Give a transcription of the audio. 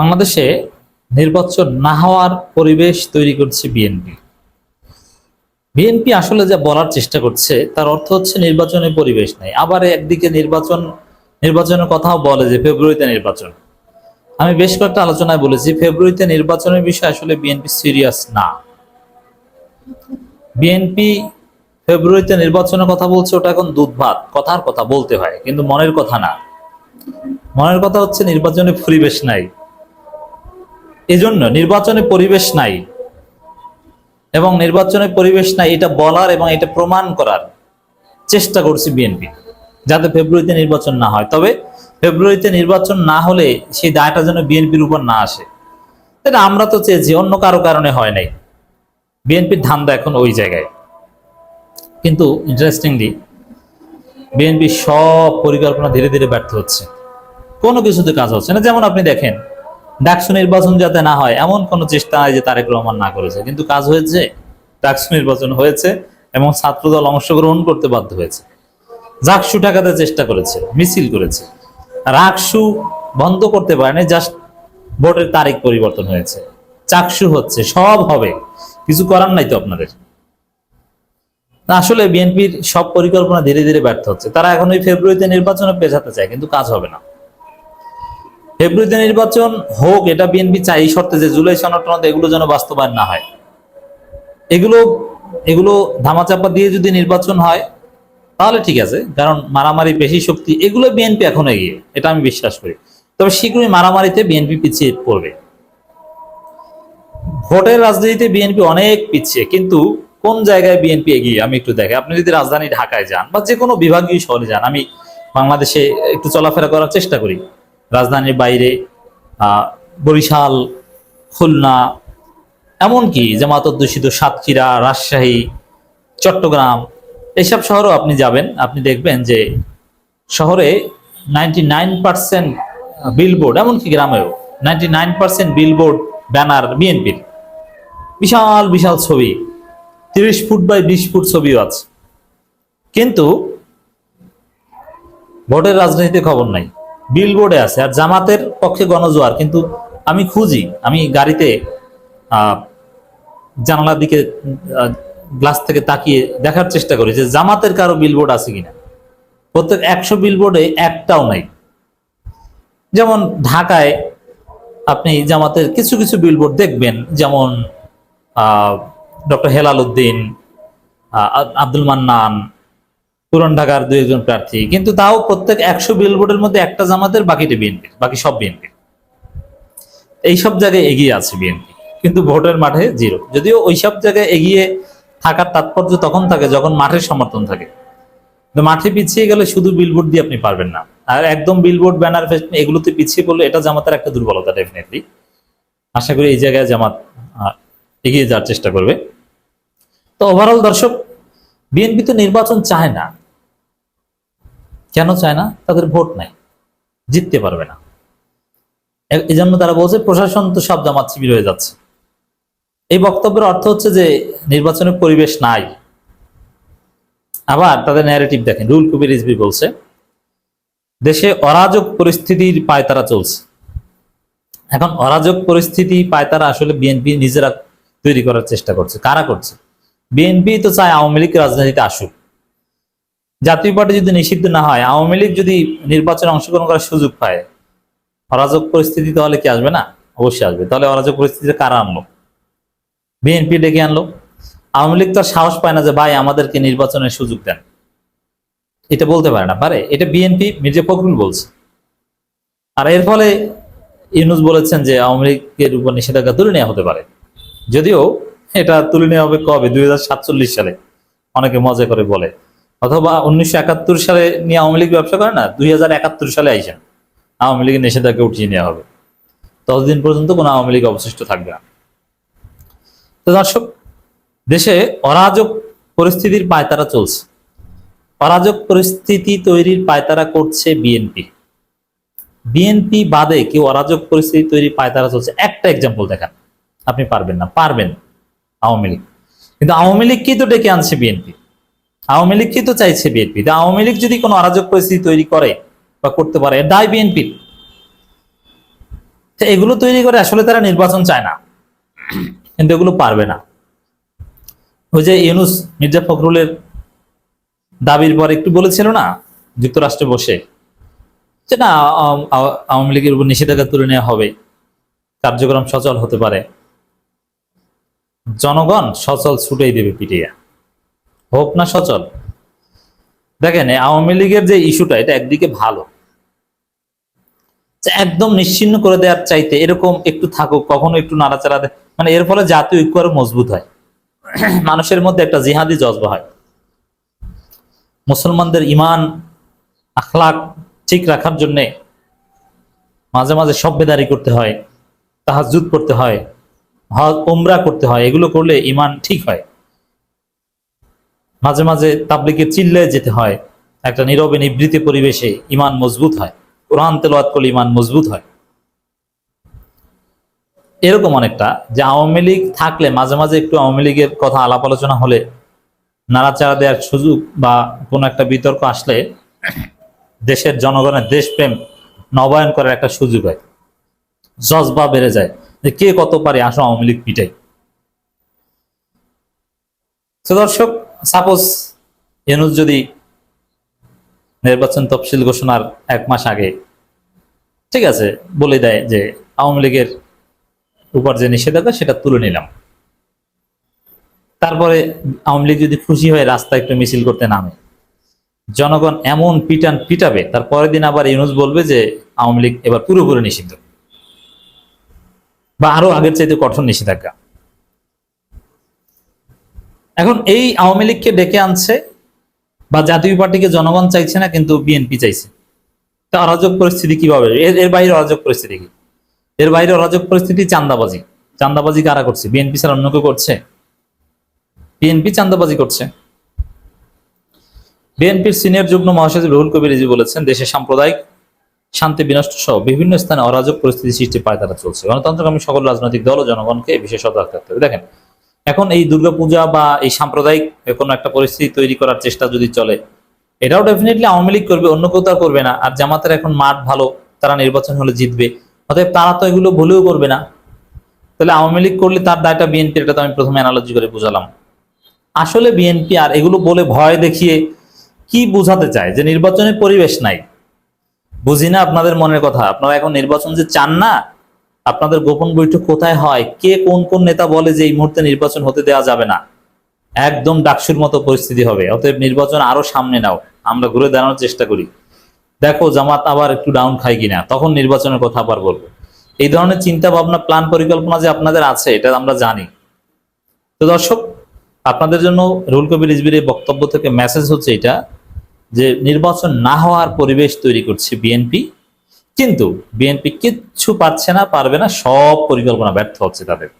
বাংলাদেশে নির্বাচন না হওয়ার পরিবেশ তৈরি করছে বিএনপি। বিএনপি আসলে যা বলার চেষ্টা করছে, তার অর্থ হচ্ছে নির্বাচনের পরিবেশ নাই। আবার একদিকে নির্বাচন, নির্বাচনের কথাও বলে যে ফেব্রুয়ারিতে নির্বাচন। আমি বেশ কয়েকটা আলোচনায় বলেছি, ফেব্রুয়ারিতে নির্বাচনের বিষয়ে আসলে বিএনপি সিরিয়াস না। বিএনপি ফেব্রুয়ারিতে নির্বাচনের কথা বলছে, ওটা এখন দুধ ভাত কথার কথা বলতে হয়, কিন্তু মনের কথা না। মনের কথা হচ্ছে নির্বাচনে পরিবেশ নাই। এজন্য নির্বাচনে পরিবেশ নাই। এবং নির্বাচনে পরিবেশ নাই, এটা বলার এবং এটা প্রমাণ করার চেষ্টা করছে বিএনপি, যাতে ফেব্রুয়ারিতে নির্বাচন না হয়। তবে ফেব্রুয়ারিতে নির্বাচন না হলে সেই দায়টা যেন বিএনপির উপর না আসে। এটা আমরা তো চেয়েছি, অন্য কারও কারণে হয় নাই। বিএনপির ধান্দা এখন ওই জায়গায়। কিন্তু ইন্টারেস্টিংলি বিএনপি সব পরিকল্পনা ধীরে ধীরে ব্যর্থ হচ্ছে। কোনো কিছুতে কাজ হচ্ছে না। যেমন আপনি দেখেন ডাকসু নির্বাচন যাতে না হয়, এমন কোনো চেষ্টা নাই যে তারেক রহমান না করেছে। কিন্তু কাজ হয়েছে, ডাকসু নির্বাচন হয়েছে এবং ছাত্রদল অংশগ্রহণ করতে বাধ্য হয়েছে। জাকসু ঠেকাতে চেষ্টা করেছে, মিছিল করেছে। রাকসু বন্ধ করতে পারেনি, জাস্ট ভোটের তারিখ পরিবর্তন হয়েছে। চাকসু হচ্ছে, সব হবে। কিছু করার নাই তো আপনাদের। আসলে বিএনপির সব পরিকল্পনা ধীরে ধীরে ব্যর্থ হচ্ছে। তারা এখন ওই ফেব্রুয়ারিতে নির্বাচনে পেছাতে চায়, কিন্তু কাজ হবে না। ফেব্রুয়ারিতে নির্বাচন হোক, এটা বিএনপি চাই এই শর্তে যে জুলাই সনদ এগুলো যেন বাস্তবায়ন না হয়। এগুলো এগুলো ধামাচাপা দিয়ে যদি নির্বাচন হয়, তাহলে ঠিক আছে, কারণ মারামারি বেশি শক্তি, এগুলো বিএনপি এখন এগিয়ে, এটা আমি বিশ্বাস করি। তবে শীঘ্রই মারামারিতে বিএনপি পিছিয়ে পড়বে। ভোটের রাজনীতিতে বিএনপি অনেক পিছিয়ে, কিন্তু কোন জায়গায় বিএনপি এগিয়ে, আমি একটু দেখে, আপনি যদি রাজধানী ঢাকায় যান, বা যে কোনো বিভাগীয় শহরে যান, আমি বাংলাদেশে একটু চলাফেরা করার চেষ্টা করি। রাজধানীর বাইরে বরিশাল, খুলনা, এমনকি জামাত অধ্যুষিত সাতক্ষীরা, রাজশাহী, চট্টগ্রাম এইসব শহরও আপনি যাবেন। আপনি দেখবেন যে শহরে নাইনটি নাইন পার্সেন্ট বিলবোর্ড, এমনকি গ্রামেও ninety nine percent billboard, banner বিএনপির বিশাল বিশাল ছবি। তিরিশ ফুট বাই বিশ ফুট ছবিও আছে। কিন্তু ভোটের রাজনীতিতে খবর নাই। বিলবোর্ডে আছে, আর জামাতের পক্ষে গণজোয়ার, কিন্তু আমি খুঁজি, আমি গাড়িতে জানালার দিকে গ্লাস থেকে তাকিয়ে দেখার চেষ্টা করি যে জামাতের কারও বিলবোর্ড আছে কিনা। প্রত্যেক একশো বিলবোর্ডে একটাও নাই। যেমন ঢাকায় আপনি জামাতের কিছু কিছু বিলবোর্ড দেখবেন, যেমন ডক্টর হেলাল উদ্দিন আব্দুল মান্নান পুরান ঢাকার দুই একজন প্রার্থী। কিন্তু তাও প্রত্যেক একশো বিলবোর্ডের মধ্যে একটা জামাতের বাকিটা বিএনপির বাকি সব বিএনপি এই সব জায়গায় এগিয়ে আছে বিএনপি কিন্তু ভোটের মাঠে জিরো যদিও ওই সব জায়গায় এগিয়ে থাকার তাৎপর্য তখন থাকে, যখন মাঠের সমর্থন থাকে। মাঠে পিছিয়ে গেলে শুধু বিলবোর্ড দিয়ে আপনি পারবেন না। আর একদম বিলবোর্ড ব্যানার এগুলোতে পিছিয়ে পড়লে এটা জামাতের একটা দুর্বলতা ডেফিনেটলি আশা করি এই জায়গায় জামাত এগিয়ে যাওয়ার চেষ্টা করবে। তো ওভারঅল দর্শক বিএনপি তো নির্বাচন চায় না। কেন চায় না? তাদের ভোট নাই। জিততে পারবে না। এই জন্য তারা বলছে, প্রশাসন তো সব জামাত শিবির হয়ে যাচ্ছে। এই বক্তব্যের অর্থ হচ্ছে যে, নির্বাচনের পরিবেশ নাই। আবার তাদের ন্যারেটিভ দেখেন রুল কবির রিজভি বলছে, দেশে অরাজক পরিস্থিতির পায়তারা চলছে। এখন অরাজক পরিস্থিতি পায়তারা আসলে বিএনপি নিজেরা তৈরি করার চেষ্টা করছে। কারা করছে? বিএনপি তো চায় আওয়ামী লীগ রাজনীতিতে আসুক। জাতীয় পার্টি যদি নিষিদ্ধ না হয়, আওয়ামী লীগ যদি নির্বাচনে অংশগ্রহণ করার সুযোগ পায়, অরাজক পরিস্থিতি তাহলে কি আসবে না? অবশ্যই আসবে। তাহলে অরাজক পরিস্থিতিতে কারা আনলো? বিএনপি ডেকে আনলো। আওয়ামী লীগ তো সাহস পায় না যে, ভাই, আমাদেরকে নির্বাচনের সুযোগ দেন। এটা বলতে পারে না। পারে? এটা বিএনপি, মির্জা ফখরুল বলছে। আর এর ফলে ইউনুস বলেছেন যে, আওয়ামী লীগের উপর নিষেধাজ্ঞা তুলে নেওয়া হতে পারে। যদিও এটা তুলে নেওয়া হবে কবে? দুই হাজার সাতচল্লিশ সালে। অনেকে মজা করে বলে। অথবা উনিশশো একাত্তর সালে নিয়ে আওয়ামী লীগ ব্যবসা করে না, দুই হাজার একাত্তর সালে আইসেন আওয়ামী লীগের নিষেধাজ্ঞা উঠিয়ে নেওয়া হবে। ততদিন পর্যন্ত কোনো আওয়ামী লীগ অবশিষ্ট থাকবে না। তো দর্শক, দেশে অরাজক পরিস্থিতির পায়তারা চলছে। অরাজক পরিস্থিতি তৈরির পায়তারা করছে বিএনপি। বিএনপি বাদে কেউ অরাজক পরিস্থিতি তৈরির পায়তারা চলছে। একটা এক্সাম্পল দেখান। আপনি পারবেন না, পারবেন আওয়ামী লীগ। কিন্তু আওয়ামী লীগকেই তো ডেকে আনছে বিএনপি। আওয়ামী লীগকেই তো চাইছে বিএনপি? তো আওয়ামী লীগ যদি কোনো অরাজক পরিস্থিতি তৈরি করে বা করতে পারে দায় বিএনপির তো এগুলো তৈরি করে আসলে তারা নির্বাচন চায় না। কিন্তু এগুলো পারবে না। ওই যে ইউনুস, মির্জা ফখরুলের দাবির পর একটু বলেছিল না, যুক্তরাষ্ট্রে বসে, যে না আওয়ামী লীগের উপর নিষেধাজ্ঞা তুলে নেওয়া হবে। কার্যক্রম সচল হতে পারে। জনগণ সচল ছুটেই দেবে পিটিয়ে। হোক না সচল। দেখেন আওয়ামী লীগের যে ইস্যুটা এটা একদিকে ভালো। একদম নিশ্চিন্ন করে দেওয়ার চাইতে এরকম একটু থাকুক, কখনো একটু নাড়াচাড়া মানে এর ফলে জাতীয় ঐক্য আরও মজবুত হয়। মানুষের মধ্যে একটা জিহাদি জজবা হয়। মুসলমানদের ইমান আখলাক ঠিক রাখার জন্যে মাঝে মাঝে সভ্যদারি করতে হয় তাহাজুদ করতে হয়, হজ, উমরা করতে হয়, এগুলো করলে ইমান ঠিক হয়। মাঝে মাঝে তাবলিকে চিল্লে যেতে হয়। একটা নীরবে নিবৃত্তি পরিবেশে ইমান মজবুত হয়। কোরআন তেলাওয়াত করলে ইমান মজবুত হয়। এরকম অনেকটা যে আওয়ামী লীগ থাকলে মাঝে মাঝে একটু আওয়ামী লীগের কথা আলাপ আলোচনা হলে নাড়াচাড়া দেওয়ার সুযোগ বা কোনো একটা বিতর্ক আসলে দেশের জনগণের দেশপ্রেম নবায়ন করার একটা সুযোগ হয়। জজবা বেড়ে যায় যে কে কত পারে আসো আওয়ামী লীগ পিটাই। দর্শক সাপোজ এনুজ যদি নির্বাচন তফসিল ঘোষণার এক মাস আগে ঠিক আছে, বলে দেয় যে আওয়ামী লীগের উপর যে নিষেধাজ্ঞা সেটা তুলে নিলাম। তারপরে আওয়ামী লীগ যদি খুশি হয়ে রাস্তায় একটু মিছিল করতে নামে, জনগণ এমন পিটান পিটাবে, তার পরের দিন আবার ইউনুস বলবে যে আওয়ামী লীগ এবার পুরোপুরি নিষিদ্ধ বা আরও আগের চাইতে কঠোর নিষেধাজ্ঞা। এখন এই আওয়ামী লীগকে ডেকে আনছে বা জাতীয় পার্টিকে জনগণ চাইছে না, কিন্তু বিএনপি চাইছে। তা অরাজক পরিস্থিতি কীভাবে? এর এর বাইরে অরাজক পরিস্থিতি কি? এর বাইরে অরাজক পরিস্থিতি চান্দাবাজি চান্দাবাজি কারা করছে? বিএনপি ছাড়া অন্য কেউ করছে? বিএনপি চান্দাবাজি করছে। বিএনপির সিনিয়র যুগ্ম মহাসচিব রুহুল কবির রিজি বলেছেন দেশে সাম্প্রদায়িক শান্তি বিনষ্ট সহ বিভিন্ন স্থানে অরাজক পরিস্থিতি সৃষ্টি পায় তারা চলছে। গণতন্ত্রকামী সকল রাজনৈতিক দল ও জনগণকে এই বিষয়ে সতর্ক থাকতে হবে। দেখেন এখন এই দুর্গাপূজা বা এই সাম্প্রদায়িক কোনো একটা পরিস্থিতি তৈরি করার চেষ্টা যদি চলে, এটাও ডেফিনেটলি আওয়ামী লীগ করবে, অন্য কোথাও করবে না। আর জামাতের এখন মাঠ ভালো, তারা নির্বাচন হলে জিতবে। অতএব তারা তো এগুলো ভুলেও করবে না। তাহলে আওয়ামী লীগ করলে তার দায়টা বিএনপির এটা তো আমি প্রথমে অ্যানালজি করে বুঝালাম। আসলে বিএনপি আর এগুলো বলে ভয় দেখিয়ে কি বোঝাতে চায়? যে নির্বাচনের পরিবেশ নাই। বুঝি না আপনাদের মনের কথা। আপনারা এখন নির্বাচন যে চান না আপনাদের গোপন বৈঠক কোথায় হয়? কে কোন কোন নেতা বলে যে এই মুহূর্তে নির্বাচন হতে দেওয়া যাবে না? একদম ডাকসুর মতো পরিস্থিতি হবে। অতএব নির্বাচন আরও সামনে নাও। আমরা ঘুরে দাঁড়ানোর চেষ্টা করি। দেখো, জামাত আবার একটু ডাউন খায় কিনা? তখন নির্বাচনের কথা আবার বলব। এই ধরনের চিন্তা ভাবনা প্ল্যান পরিকল্পনা যে আপনাদের আছে, এটা আমরা জানি। তো দর্শক, আপনাদের জন্য রুল কবির রিজবির এই বক্তব্য থেকে মেসেজ হচ্ছে এটা যে, নির্বাচন না হওয়ার পরিবেশ তৈরি করছে বিএনপি। কিন্তু বিএনপি কিচ্ছু পারছে না পারবে না সব পরিকল্পনা ব্যর্থ হচ্ছে তাদের।